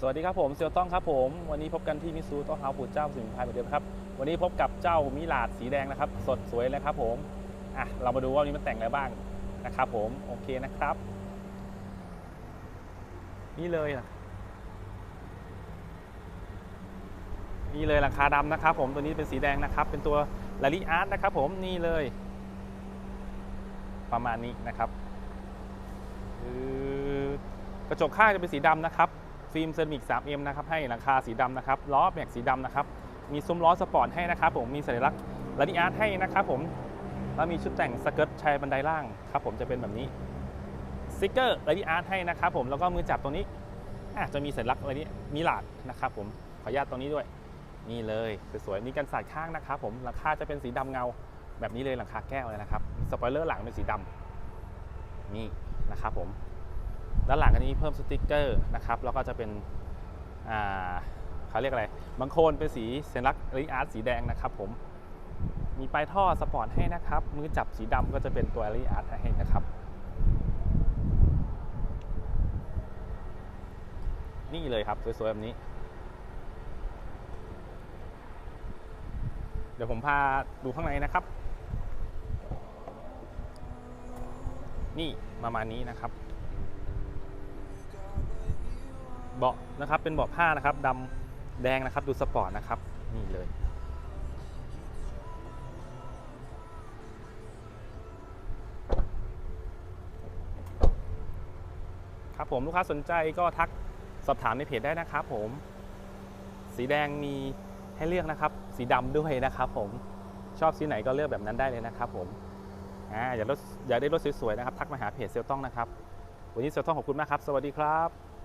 สวัสดีครับผมเซียวต้องครับผม วันนี้พบกันที่มิซูโต้เฮาปู่เจ้าสมิงพายเหมือนเดิมครับ วันนี้พบกับเจ้ามิลาดสีแดงนะครับ สดสวยเลยครับผมอะเรามาดูว่าวันนี้มันแต่งอะไรบ้างนะครับผมโอเคนะครับ นี่เลยนะนี่เลยหลังคาดำนะครับ ผมตัวนี้เป็นสีแดงนะครับ เป็นตัวลาลิอาร์ตนะครับ ผมนี่เลย ประมาณนี้นะครับกระจกข้างจะเป็นสีดำนะครับ ฟิล์มเซรามิก 3M นะครับให้หลังคาสีดำนะครับล้อแม็กสีดำนะครับมีซุ้มล้อสปอร์ตให้นะครับผมมีสัญลักษณ์ลานิอาร์ตให้นะครับผมแล้วมีชุดแต่งสเกิร์ตชายบันไดล่างครับผมจะเป็นแบบนี้สติกเกอร์ลานิอาร์ตให้นะครับผมแล้วก็มือจับตรงนี้จะมีสัญลักษณ์อะไรนี้มีหลาดนะครับผมขออนุญาตตรงนี้ด้วยนี่เลยสวยๆมีกันสาดข้างนะครับผมหลังคาจะเป็นสีดำเงา แบบนี้เลยหลังคาแก้วเลยนะครับสปอยเลอร์หลังเป็นสีดำนี่นะครับผม ด้านหลังอันนี้เพิ่มสติกเกอร์นะครับแล้วก็จะเป็นเขาเรียกอะไรบางโคนเป็นสีสัญลักษณ์ริอาร์ตสีแดงนะครับผมมีปลายท่อสปอร์ตให้นะครับ มือจับสีดำก็จะเป็นตัวริอาร์ตให้นะครับ นี่เลยครับสวยๆแบบนี้ เดี๋ยวผมพาดูข้างในนะครับ นี่ประมาณนี้นะครับ เบาะนะครับเป็นเบาะผ้านะครับดำแดงนะครับดูสปอร์ตนะครับนี่เลยครับผมลูกค้าสนใจก็ทักสอบถามในเพจได้นะครับผมสีแดงมีให้เลือกนะครับ สีดำด้วยนะครับผมชอบสีไหนก็เลือกแบบนั้นได้เลยนะครับผมอ่าอยากรถอยากได้รถสวยๆนะครับ ทักมาหาเพจเซลต้องนะครับ วันนี้เซลต้องขอบคุณมากครับ สวัสดีครับ